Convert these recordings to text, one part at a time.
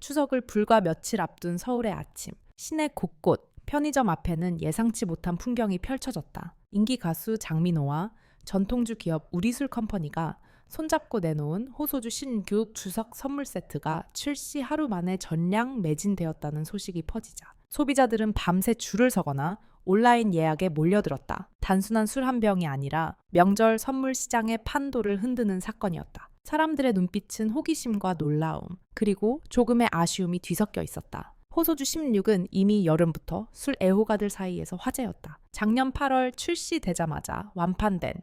추석을 불과 며칠 앞둔 서울의 아침. 시내 곳곳 편의점 앞에는 예상치 못한 풍경이 펼쳐졌다. 인기 가수 장민호와 전통주 기업 우리술 컴퍼니가 손잡고 내놓은 호소주 신규 추석 선물 세트가 출시 하루 만에 전량 매진되었다는 소식이 퍼지자 소비자들은 밤새 줄을 서거나 온라인 예약에 몰려들었다. 단순한 술 한 병이 아니라 명절 선물 시장의 판도를 흔드는 사건이었다. 사람들의 눈빛은 호기심과 놀라움, 그리고 조금의 아쉬움이 뒤섞여 있었다. 호소주 16은 이미 여름부터 술 애호가들 사이에서 화제였다. 작년 8월 출시되자마자 완판된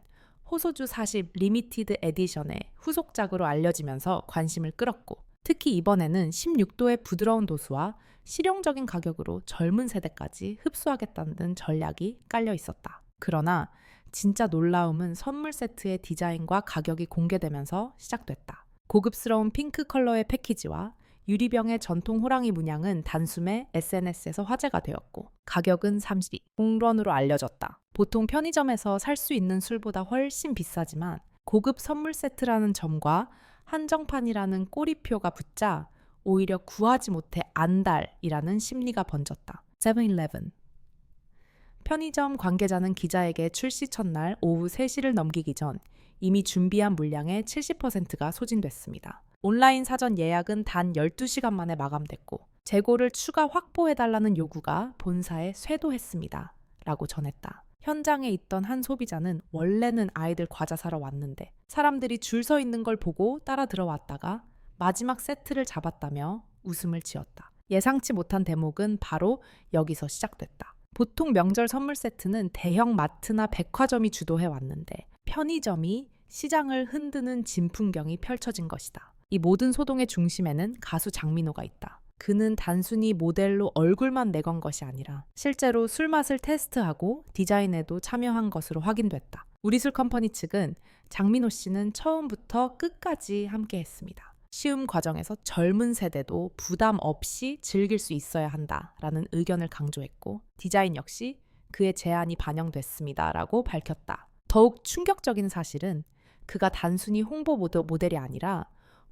호소주 40 리미티드 에디션의 후속작으로 알려지면서 관심을 끌었고, 특히 이번에는 16도의 부드러운 도수와 실용적인 가격으로 젊은 세대까지 흡수하겠다는 전략이 깔려 있었다. 그러나 진짜 놀라움은 선물 세트의 디자인과 가격이 공개되면서 시작됐다. 고급스러운 핑크 컬러의 패키지와 유리병의 전통 호랑이 문양은 단숨에 SNS에서 화제가 되었고 가격은 30, 공런으로 알려졌다. 보통 편의점에서 살 수 있는 술보다 훨씬 비싸지만 고급 선물 세트라는 점과 한정판이라는 꼬리표가 붙자 오히려 구하지 못해 안달이라는 심리가 번졌다. 7-Eleven 편의점 관계자는 기자에게 출시 첫날 오후 3시를 넘기기 전 이미 준비한 물량의 70%가 소진됐습니다. 온라인 사전 예약은 단 12시간 만에 마감됐고 재고를 추가 확보해달라는 요구가 본사에 쇄도했습니다. 라고 전했다. 현장에 있던 한 소비자는 원래는 아이들 과자 사러 왔는데 사람들이 줄 서 있는 걸 보고 따라 들어왔다가 마지막 세트를 잡았다며 웃음을 지었다. 예상치 못한 대목은 바로 여기서 시작됐다. 보통 명절 선물 세트는 대형 마트나 백화점이 주도해 왔는데 편의점이 시장을 흔드는 진풍경이 펼쳐진 것이다. 이 모든 소동의 중심에는 가수 장민호가 있다. 그는 단순히 모델로 얼굴만 내건 것이 아니라 실제로 술 맛을 테스트하고 디자인에도 참여한 것으로 확인됐다. 우리술 컴퍼니 측은 장민호 씨는 처음부터 끝까지 함께 했습니다. 시음 과정에서 젊은 세대도 부담 없이 즐길 수 있어야 한다라는 의견을 강조했고 디자인 역시 그의 제안이 반영됐습니다라고 밝혔다. 더욱 충격적인 사실은 그가 단순히 홍보 모델이 아니라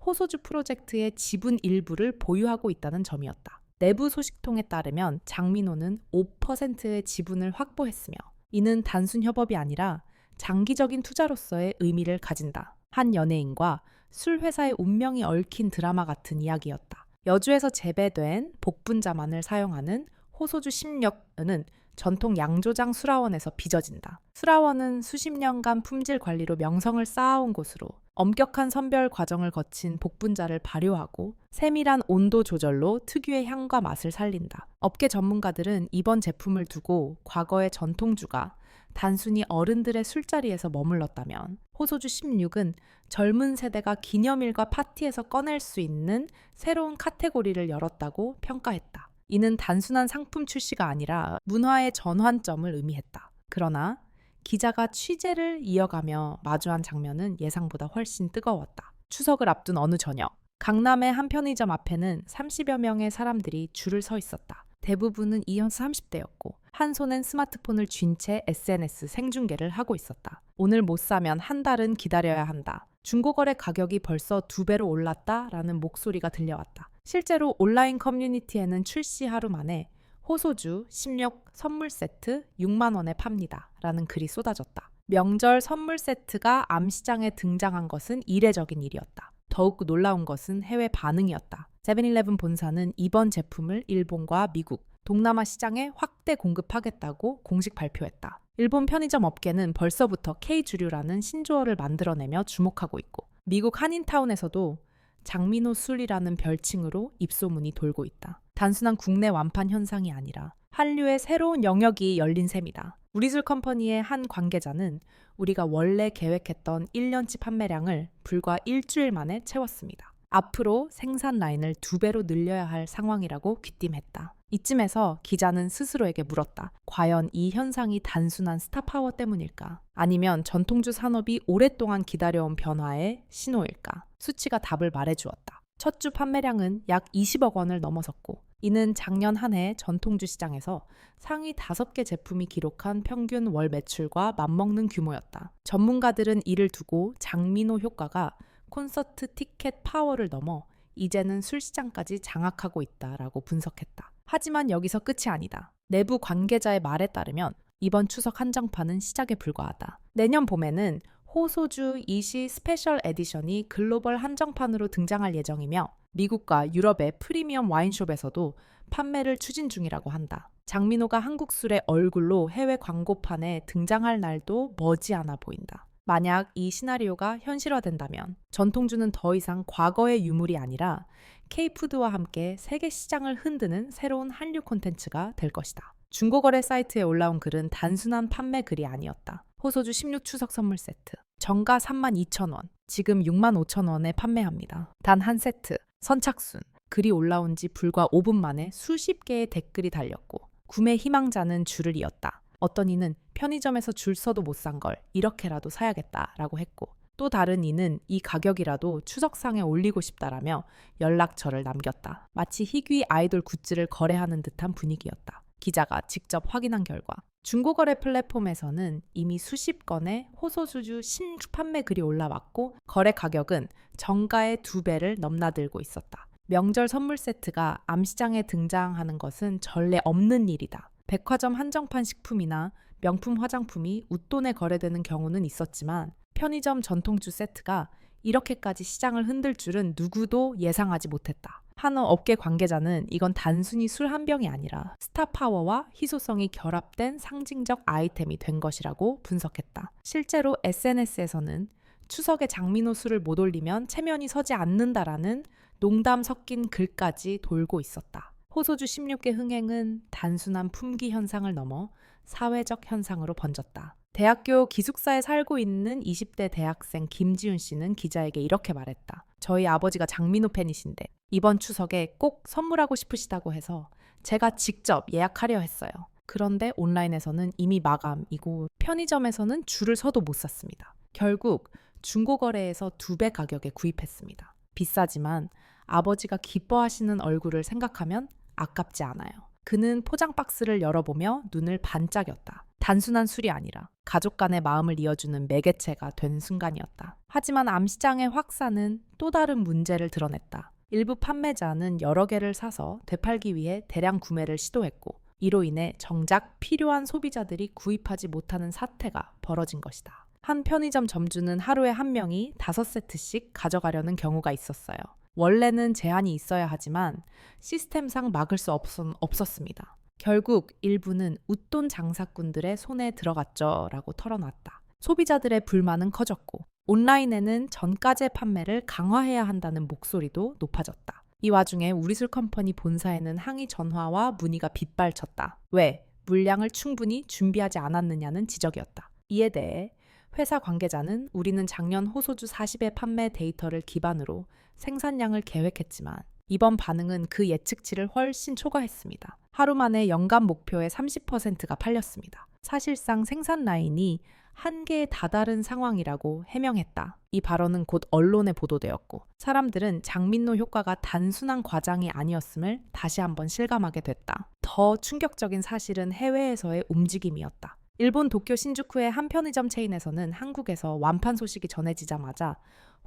호소주 프로젝트의 지분 일부를 보유하고 있다는 점이었다. 내부 소식통에 따르면 장민호는 5%의 지분을 확보했으며 이는 단순 협업이 아니라 장기적인 투자로서의 의미를 가진다. 한 연예인과 술 회사의 운명이 얽힌 드라마 같은 이야기였다. 여주에서 재배된 복분자만을 사용하는 호소주 16은 전통 양조장 수라원에서 빚어진다. 수라원은 수십 년간 품질 관리로 명성을 쌓아온 곳으로 엄격한 선별 과정을 거친 복분자를 발효하고 세밀한 온도 조절로 특유의 향과 맛을 살린다. 업계 전문가들은 이번 제품을 두고 과거의 전통주가 단순히 어른들의 술자리에서 머물렀다면 호소주 16은 젊은 세대가 기념일과 파티에서 꺼낼 수 있는 새로운 카테고리를 열었다고 평가했다. 이는 단순한 상품 출시가 아니라 문화의 전환점을 의미했다. 그러나 기자가 취재를 이어가며 마주한 장면은 예상보다 훨씬 뜨거웠다. 추석을 앞둔 어느 저녁, 강남의 한 편의점 앞에는 30여 명의 사람들이 줄을 서 있었다. 대부분은 20, 30대였고 한 손엔 스마트폰을 쥔 채 SNS 생중계를 하고 있었다. 오늘 못 사면 한 달은 기다려야 한다. 중고거래 가격이 벌써 두 배로 올랐다 라는 목소리가 들려왔다. 실제로 온라인 커뮤니티에는 출시 하루 만에 호소주 16 선물 세트 6만 원에 팝니다. 라는 글이 쏟아졌다. 명절 선물 세트가 암시장에 등장한 것은 이례적인 일이었다. 더욱 놀라운 것은 해외 반응이었다. 세븐일레븐 본사는 이번 제품을 일본과 미국, 동남아 시장에 확대 공급하겠다고 공식 발표했다. 일본 편의점 업계는 벌써부터 K주류라는 신조어를 만들어내며 주목하고 있고, 미국 한인타운에서도 장민호 술이라는 별칭으로 입소문이 돌고 있다. 단순한 국내 완판 현상이 아니라 한류의 새로운 영역이 열린 셈이다. 우리술 컴퍼니의 한 관계자는 우리가 원래 계획했던 1년치 판매량을 불과 일주일 만에 채웠습니다. 앞으로 생산 라인을 두 배로 늘려야 할 상황이라고 귀띔했다. 이쯤에서 기자는 스스로에게 물었다. 과연 이 현상이 단순한 스타파워 때문일까? 아니면 전통주 산업이 오랫동안 기다려온 변화의 신호일까? 수치가 답을 말해주었다. 첫 주 판매량은 약 20억 원을 넘어섰고, 이는 작년 한 해 전통주 시장에서 상위 5개 제품이 기록한 평균 월 매출과 맞먹는 규모였다. 전문가들은 이를 두고 장민호 효과가 콘서트 티켓 파워를 넘어 이제는 술 시장까지 장악하고 있다라고 분석했다. 하지만 여기서 끝이 아니다. 내부 관계자의 말에 따르면 이번 추석 한정판은 시작에 불과하다. 내년 봄에는 호소주 이시 스페셜 에디션이 글로벌 한정판으로 등장할 예정이며 미국과 유럽의 프리미엄 와인숍에서도 판매를 추진 중이라고 한다. 장민호가 한국 술의 얼굴로 해외 광고판에 등장할 날도 머지않아 보인다. 만약 이 시나리오가 현실화된다면 전통주는 더 이상 과거의 유물이 아니라 K푸드와 함께 세계 시장을 흔드는 새로운 한류 콘텐츠가 될 것이다. 중고거래 사이트에 올라온 글은 단순한 판매 글이 아니었다. 호소주 16 추석 선물 세트. 정가 32,000원. 지금 65,000원에 판매합니다. 단 한 세트. 선착순. 글이 올라온 지 불과 5분 만에 수십 개의 댓글이 달렸고 구매 희망자는 줄을 이었다. 어떤 이는 편의점에서 줄 서도 못 산 걸 이렇게라도 사야겠다라고 했고 또 다른 이는 이 가격이라도 추석상에 올리고 싶다라며 연락처를 남겼다. 마치 희귀 아이돌 굿즈를 거래하는 듯한 분위기였다. 기자가 직접 확인한 결과 중고거래 플랫폼에서는 이미 수십 건의 호소주주 신판매 글이 올라왔고 거래 가격은 정가의 두 배를 넘나들고 있었다. 명절 선물 세트가 암시장에 등장하는 것은 전례 없는 일이다. 백화점 한정판 식품이나 명품 화장품이 웃돈에 거래되는 경우는 있었지만 편의점 전통주 세트가 이렇게까지 시장을 흔들 줄은 누구도 예상하지 못했다. 한 업계 관계자는 이건 단순히 술 한 병이 아니라 스타 파워와 희소성이 결합된 상징적 아이템이 된 것이라고 분석했다. 실제로 SNS에서는 추석에 장민호 술을 못 올리면 체면이 서지 않는다라는 농담 섞인 글까지 돌고 있었다. 호소주 16개 흥행은 단순한 품귀 현상을 넘어 사회적 현상으로 번졌다. 대학교 기숙사에 살고 있는 20대 대학생 김지훈 씨는 기자에게 이렇게 말했다. 저희 아버지가 장민호 팬이신데 이번 추석에 꼭 선물하고 싶으시다고 해서 제가 직접 예약하려 했어요. 그런데 온라인에서는 이미 마감이고 편의점에서는 줄을 서도 못 샀습니다. 결국 중고거래에서 두 배 가격에 구입했습니다. 비싸지만 아버지가 기뻐하시는 얼굴을 생각하면 아깝지 않아요. 그는 포장 박스를 열어보며 눈을 반짝였다. 단순한 술이 아니라 가족 간의 마음을 이어주는 매개체가 된 순간이었다. 하지만 암시장의 확산은 또 다른 문제를 드러냈다. 일부 판매자는 여러 개를 사서 되팔기 위해 대량 구매를 시도했고, 이로 인해 정작 필요한 소비자들이 구입하지 못하는 사태가 벌어진 것이다. 한 편의점 점주는 하루에 한 명이 다섯 세트씩 가져가려는 경우가 있었어요. 원래는 제한이 있어야 하지만 시스템상 막을 수 없었, 없었 습니다. 결국 일부는 웃돈 장사꾼들의 손에 들어갔죠 라고 털어놨다. 소비자들의 불만은 커졌고 온라인에는 전가제 판매를 강화해야 한다는 목소리도 높아졌다. 이 와중에 우리술 컴퍼니 본사에는 항의 전화와 문의가 빗발쳤다. 왜? 물량을 충분히 준비하지 않았느냐는 지적이었다. 이에 대해 회사 관계자는 우리는 작년 호소주 40의 판매 데이터를 기반으로 생산량을 계획했지만 이번 반응은 그 예측치를 훨씬 초과했습니다. 하루 만에 연간 목표의 30%가 팔렸습니다. 사실상 생산 라인이 한계에 다다른 상황이라고 해명했다. 이 발언은 곧 언론에 보도되었고 사람들은 장민노 효과가 단순한 과장이 아니었음을 다시 한번 실감하게 됐다. 더 충격적인 사실은 해외에서의 움직임이었다. 일본 도쿄 신주쿠의 한 편의점 체인에서는 한국에서 완판 소식이 전해지자마자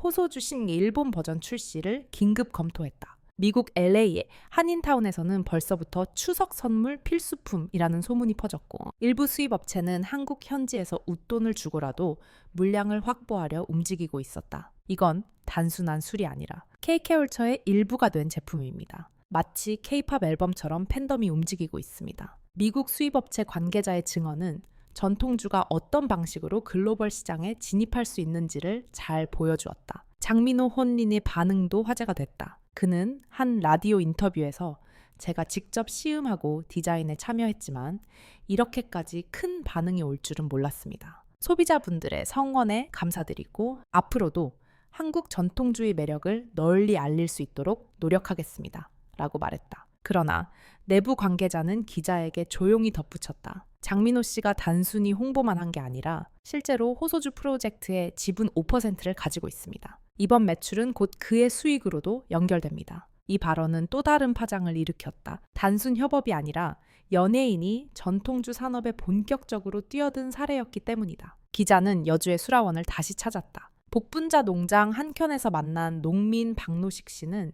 호소주 신 일본 버전 출시를 긴급 검토했다. 미국 LA의 한인타운에서는 벌써부터 추석 선물 필수품이라는 소문이 퍼졌고 일부 수입 업체는 한국 현지에서 웃돈을 주고라도 물량을 확보하려 움직이고 있었다. 이건 단순한 술이 아니라 KK울처의 일부가 된 제품입니다. 마치 K-팝 앨범처럼 팬덤이 움직이고 있습니다. 미국 수입업체 관계자의 증언은 전통주가 어떤 방식으로 글로벌 시장에 진입할 수 있는지를 잘 보여주었다. 장민호 혼린의 반응도 화제가 됐다. 그는 한 라디오 인터뷰에서 제가 직접 시음하고 디자인에 참여했지만 이렇게까지 큰 반응이 올 줄은 몰랐습니다. 소비자분들의 성원에 감사드리고 앞으로도 한국 전통주의 매력을 널리 알릴 수 있도록 노력하겠습니다. 라고 말했다. 그러나 내부 관계자는 기자에게 조용히 덧붙였다. 장민호 씨가 단순히 홍보만 한 게 아니라 실제로 호소주 프로젝트의 지분 5%를 가지고 있습니다. 이번 매출은 곧 그의 수익으로도 연결됩니다. 이 발언은 또 다른 파장을 일으켰다. 단순 협업이 아니라 연예인이 전통주 산업에 본격적으로 뛰어든 사례였기 때문이다. 기자는 여주의 수라원을 다시 찾았다. 복분자 농장 한켠에서 만난 농민 박노식 씨는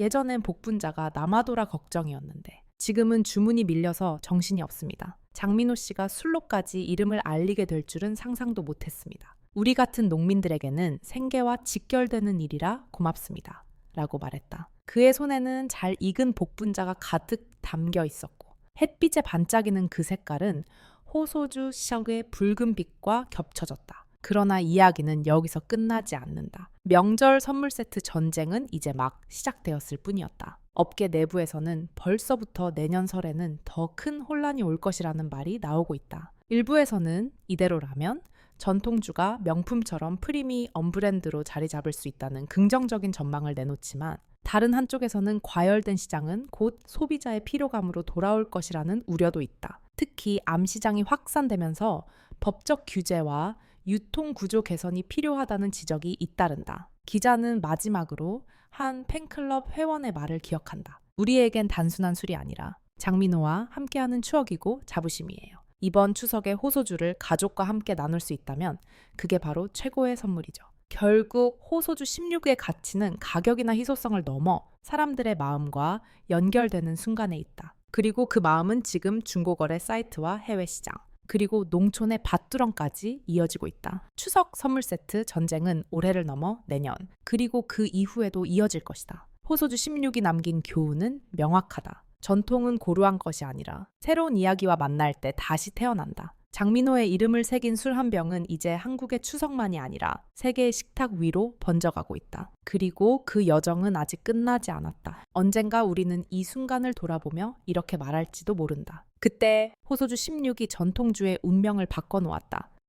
예전엔 복분자가 남아도라 걱정이었는데 지금은 주문이 밀려서 정신이 없습니다. 장민호 씨가 술로까지 이름을 알리게 될 줄은 상상도 못했습니다. 우리 같은 농민들에게는 생계와 직결되는 일이라 고맙습니다. 라고 말했다. 그의 손에는 잘 익은 복분자가 가득 담겨 있었고 햇빛에 반짝이는 그 색깔은 호소주 시적의 붉은 빛과 겹쳐졌다. 그러나 이야기는 여기서 끝나지 않는다. 명절 선물 세트 전쟁은 이제 막 시작되었을 뿐이었다. 업계 내부에서는 벌써부터 내년 설에는 더 큰 혼란이 올 것이라는 말이 나오고 있다. 일부에서는 이대로라면 전통주가 명품처럼 프리미 언브랜드로 자리 잡을 수 있다는 긍정적인 전망을 내놓지만 다른 한쪽에서는 과열된 시장은 곧 소비자의 피로감으로 돌아올 것이라는 우려도 있다. 특히 암 시장이 확산되면서 법적 규제와 유통 구조 개선이 필요하다는 지적이 잇따른다. 기자는 마지막으로 한 팬클럽 회원의 말을 기억한다. 우리에겐 단순한 술이 아니라 장민호와 함께하는 추억이고 자부심이에요. 이번 추석에 호소주를 가족과 함께 나눌 수 있다면 그게 바로 최고의 선물이죠. 결국 호소주 16의 가치는 가격이나 희소성을 넘어 사람들의 마음과 연결되는 순간에 있다. 그리고 그 마음은 지금 중고거래 사이트와 해외 시장, 그리고 농촌의 밭두렁까지 이어지고 있다. 추석 선물 세트 전쟁은 올해를 넘어 내년, 그리고 그 이후에도 이어질 것이다. 호소주 16이 남긴 교훈은 명확하다. 전통은 고루한 것이 아니라 새로운 이야기와 만날 때 다시 태어난다. 장민호의 이름을 새긴 술 한 병은 이제 한국의 추석만이 아니라 세계의 식탁 위로 번져가고 있다. 그리고 그 여정은 아직 끝나지 않았다. 언젠가 우리는 이 순간을 돌아보며 이렇게 말할지도 모른다. 그때 호소주 16이 전통주의 운명을 바꿔놓았다.